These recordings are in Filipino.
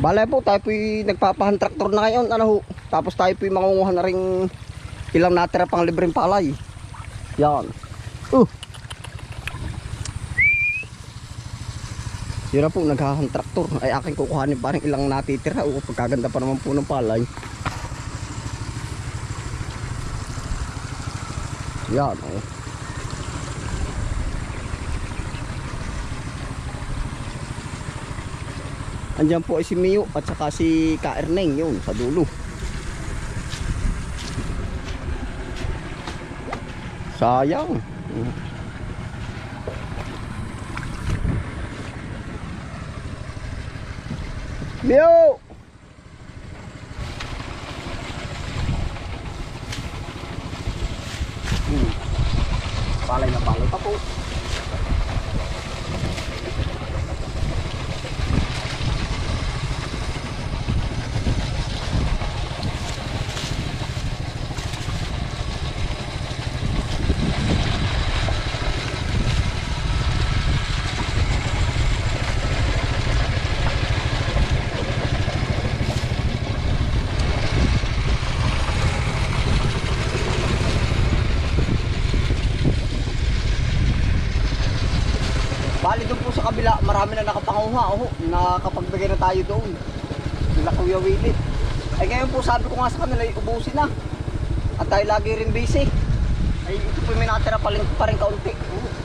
Balay po, tayo po'y nagpapahan traktor na ngayon. Ano ho? Tapos tayo po'y mangunguha na rin ilang natira pang libreng palay. Yan. Uh. Yun na po, naghahan. Ay aking kukuhanin parang ilang natitira. O pagkaganda pa naman po ng palay. Yan. Oh. Andiyan po ay si Mio at saka si Kaerneng yun sa dulo. Sayang. Mio! Hmm. Palay na palay pa po. Bali doon po sa kabila, marami na nakapanguha. Oh, nakapagbigay na tayo doon. Nila Kuya Willie. Ay ngayon po sabi ko nga sa kanila, ubusin na. At tayo lagi rin busy. Ay ito po may natira pa rin, pa rin kaunti. Oh.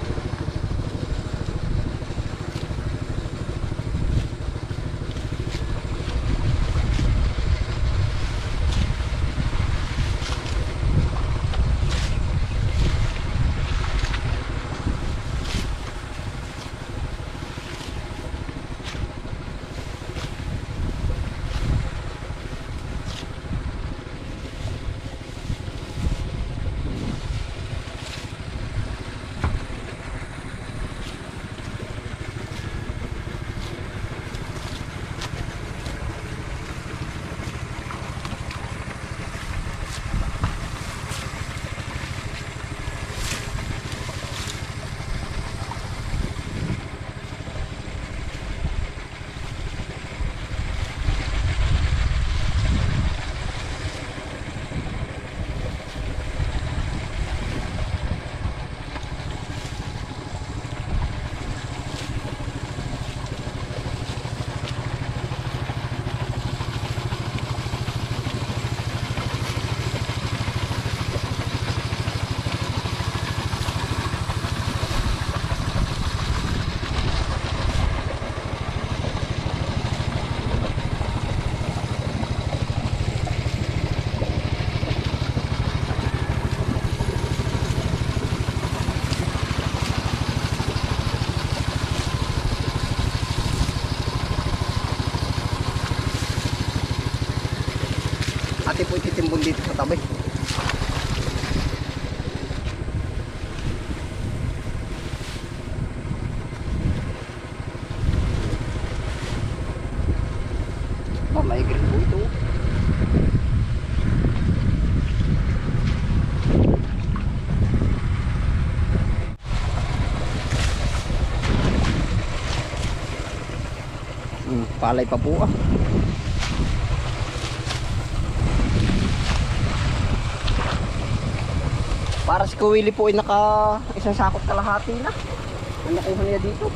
6 inch có mấy cái bụi tú bà búa. Si Kuwili po ay naka isang sakot kalahati na. Ang nakuha niya dito.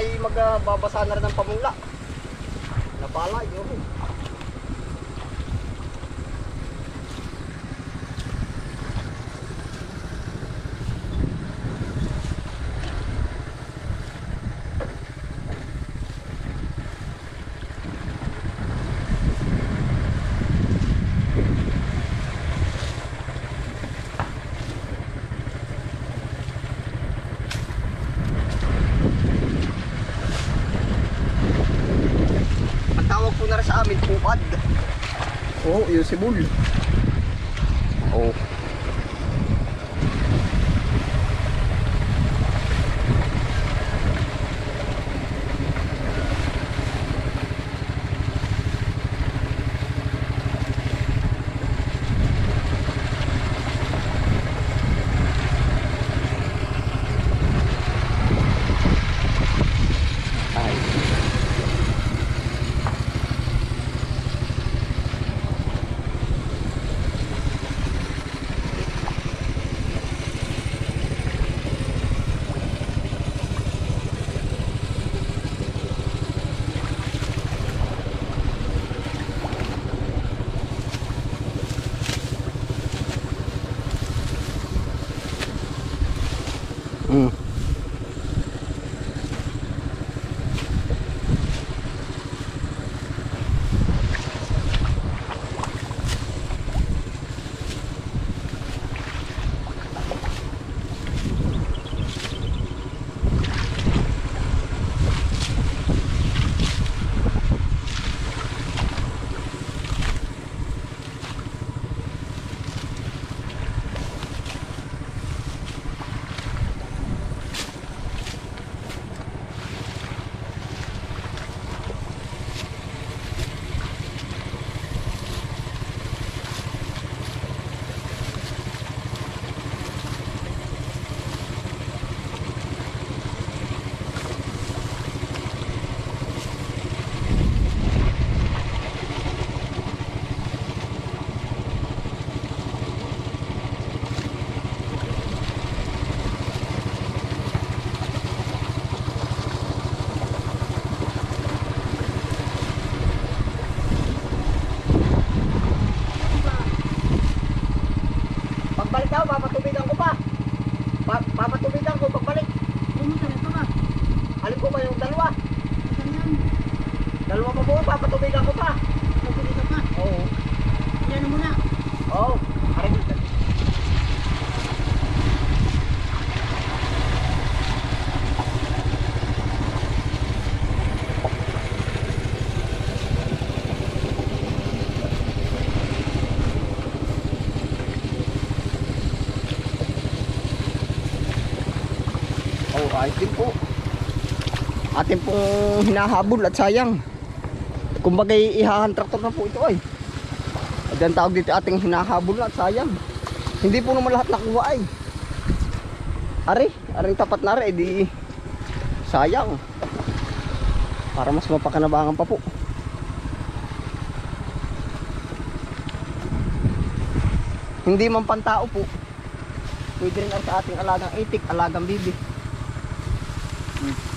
Tayo magbabasa na rin ng pamula. Napala, yun. Ang tawag po na rin sa amin, pupad. Oo, oh, yung Pagbalik daw, papatubigan ko pa. Pa papatubigan ko pagbalik. Alin ko ba yung dalawa? Dalawa pa po, papatubigan ko pa. Oo. Oo. Aray. Ayos din po. Atin pong hinahabol at sayang. Kumbaga ihahan traktor na po ito ay. At ang tawag dito ating hinahabol at sayang. Hindi po naman lahat nakuha ay. Ari, aring tapat na rin, di sayang. Para mas mapakanabangan pa po. Hindi man pantao po. Pwede rin ang sa ating alagang itik, alagang Mm.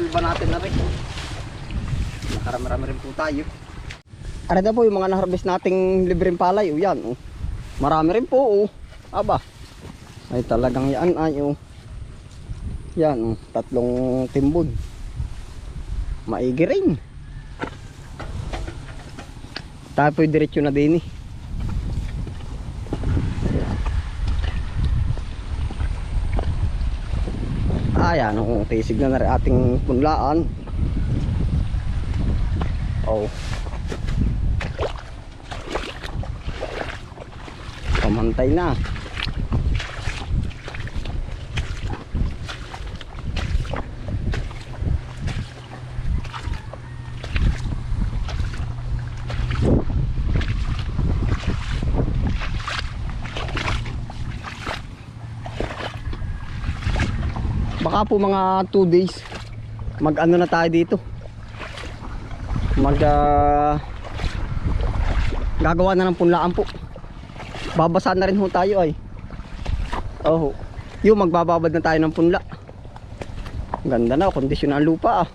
Silba natin na rin. Nakarami-rami rin po tayo. Ara na po yung mga na-harvest nating libreng palay. O yan, oh. Marami rin po, oh. Aba. Ay talagang yan ay, oh. Yan, oh. Tatlong timbod. Maigi rin. Tayo diretsyo na din eh. Ayan, oh, tisig na na rin ating punlaan. Oh. Pamantay na. Baka po mga 2 days mag ano na tayo dito. Mag ah, gagawa na ng punlaan po. Babasa na rin ho tayo ay. Oh. Yung magbababad na tayo ng punla. Ganda na, kondisyon ng lupa ah.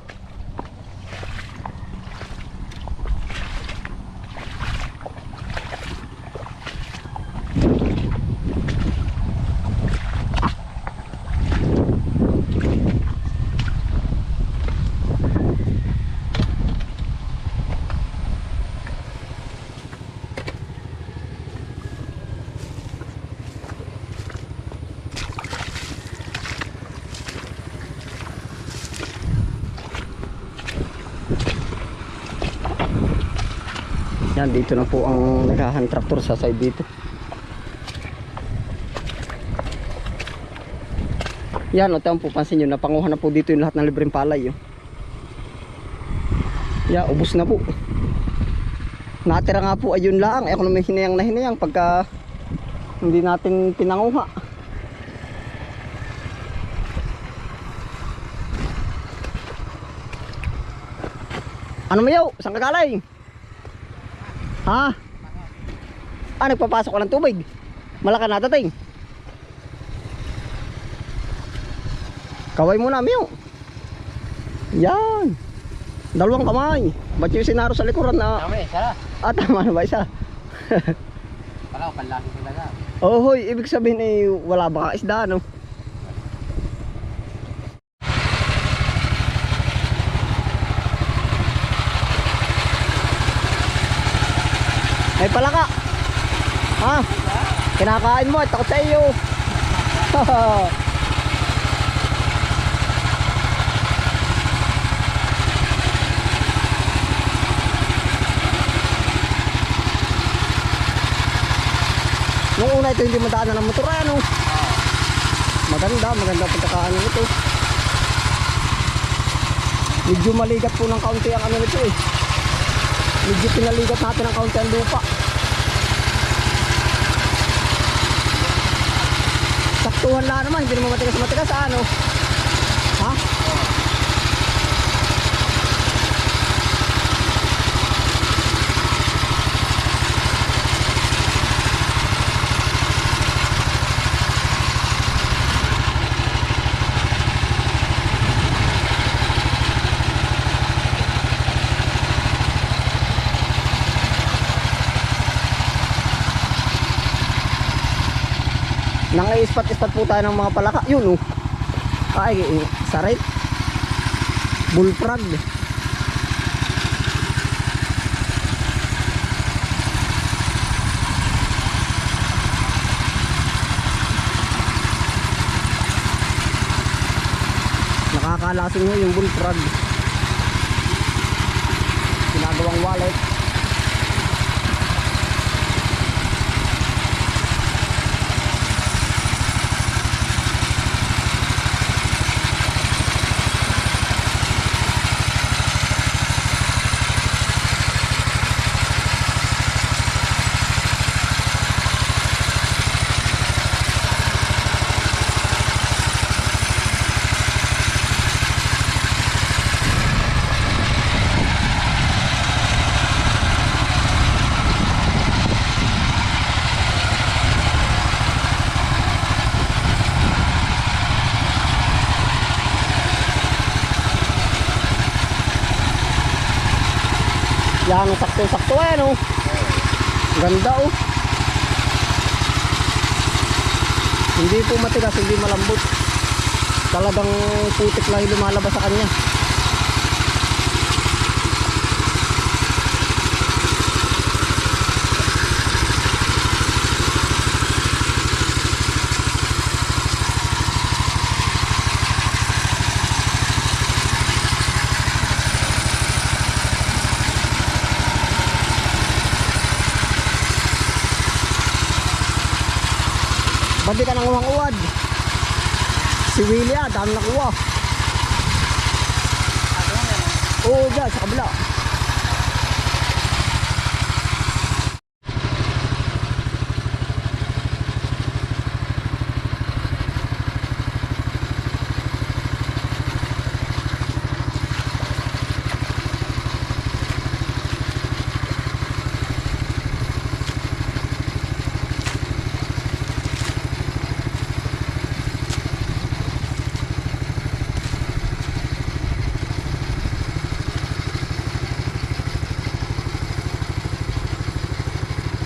Dito na po ang naghahan tractor sa side dito. Yan, o tayo po pansin nyo, napanguha na po dito yung lahat ng libreng palay. Oh. Ya, ubos na po. Natira nga po ayun lang. Eh, ako naman hinayang na hinayang pagka hindi natin pinanguha. Ano mayaw? Saan ka galing? Ha? Ah, nagpapasok ka ng tubig. Malaka na dating. Kaway muna, Miyo. Yan. Dalawang kamay. Ba't yung sinaro sa likuran na? Tama eh, sara. Ah, tama na ba isa? Pala, panlaki talaga. Oh, hoy, ibig sabihin eh, wala baka isda, no? May palaka. Ha? Kinakain mo, takot sa iyo. Nung una ito hindi madaanan ng motor ano. Maganda, maganda pagkakaano nito. Medyo maligat po ng kaunti ang ano nito eh. Medyo pinaligat natin ng kaunti ang lupa. Saktuhan lang naman, hindi naman matigas matigas ano. Ha? Nang ispat-ispat po tayo ng mga palaka. Yun oh. Ay, eh, saray. Bullfrog. Nakakalasing mo yung bullfrog. Ginagawang wallet. Yan, sakto-sakto eh, no? Ganda, oh. Hindi po matigas, hindi malambot. Talagang putik lang yung lumalabas sa kanya. Ba't di ka nang uwang-uwad? Si Willie ah, dami nakuha. Oo, dyan, sa kabila.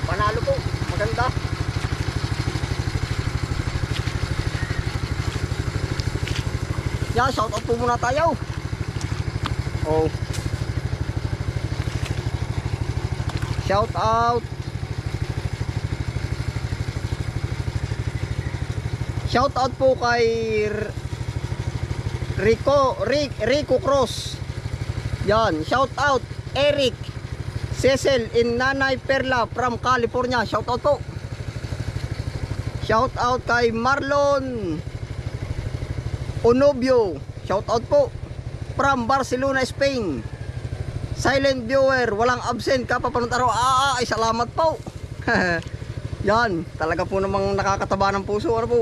Panalo po, maganda. Shout out po muna tayo. Oh. Shout out. Shout out po kay Rico, Rick, Rico Cross. Yan, shout out Eric Cecil in Nanay Perla from California. Shout out po. Shout out kay Marlon Onobio. Shout out po. From Barcelona, Spain. Silent viewer, walang absent kapapanood araw. Ah, ay salamat po. Yan, talaga po namang nakakataba ng puso. Ano po?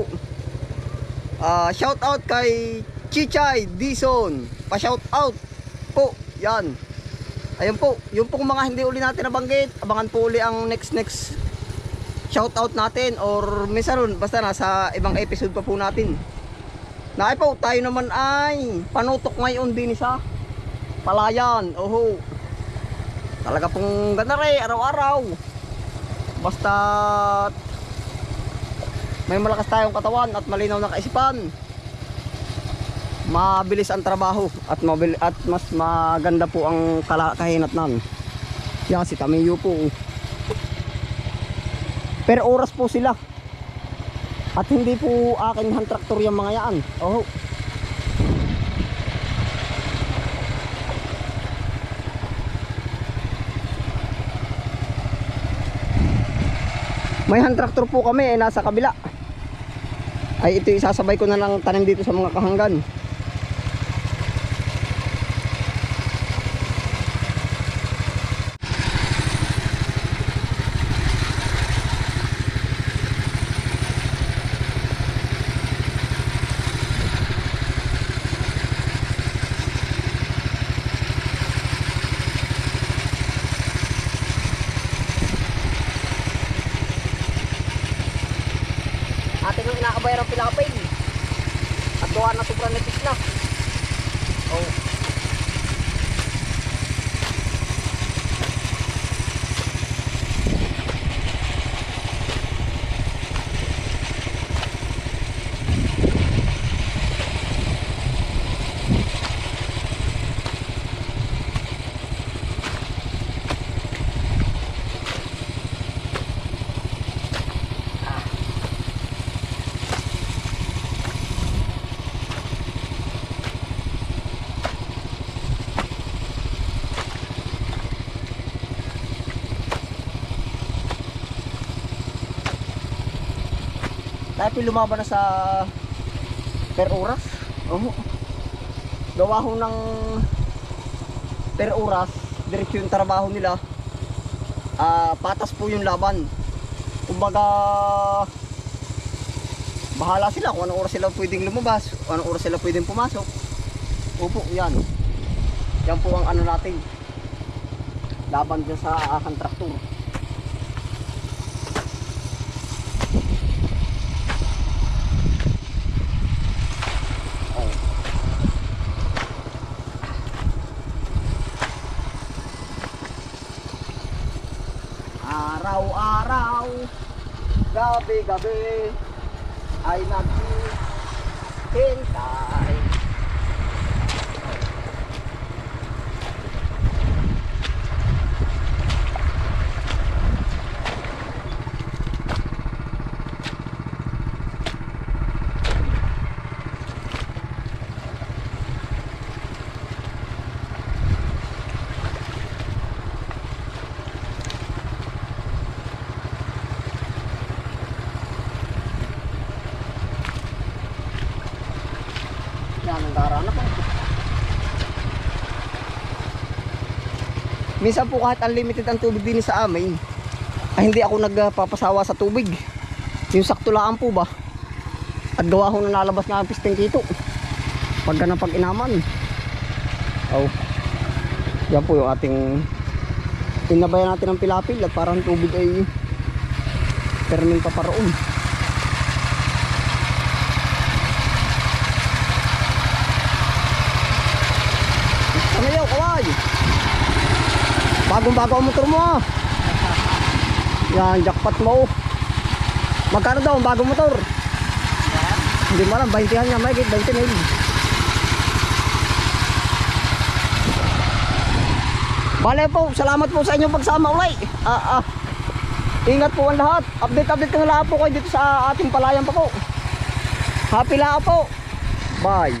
Ah, shout out kay Chichay Dison. Pa-shout out po. Yan. Ayun po, yung pong mga hindi uli natin nabanggit, abangan po uli ang next next shoutout natin or minsan basta nasa ibang episode pa po natin. Po, tayo naman ay panutok ngayon din sa palayan. Oho. Talaga pong ganda rin, araw-araw. Basta may malakas tayong katawan at malinaw na kaisipan mabilis ang trabaho at mabil at mas maganda po ang kahinatnan. Yan si Tamiyo po. Per oras po sila. At hindi po aking hand tractor yung mga yan. Oh. May hand tractor po kami eh, nasa kabila. Ay ito isasabay ko na lang tanim dito sa mga kahanggan. Atin ang inakabayar ang pilapay. At gawa na sobrang nipis na. Oh. Po lumaban na sa per oras. Oo. Gawa ho ng per oras, diretso yung trabaho nila. Ah, patas po yung laban. Kumbaga bahala sila kung anong oras sila pwedeng lumabas, anong oras sila pwedeng pumasok. Opo, yan. Yan po ang ano natin. Laban dyan sa aking traktor. Araw-araw, gabi-gabi, ay naghihintay. Yan ang darana po. Minsan po kahit unlimited ang tubig din sa amin, ay hindi ako nagpapasawa sa tubig. Yung sakto lang po ba? At gawa ko na nalabas nga ang pisting kito. Pagka na pag inaman. Oh. Yan po yung ating pinabayan natin ng pilapil at parang tubig ay termin pa paroon. Ano yun, kaway? Bagong bago ang motor mo ah. Yan, jackpot mo. Magkano daw ang bagong motor? Hindi mo alam, 20 niya, may 20 mil. Bale po, salamat po sa inyong pagsama ulay. Ah, ah. Ingat po ang lahat. Update, update ka na lahat po kayo dito sa ating palayan pa po. Happy lang po. Bye.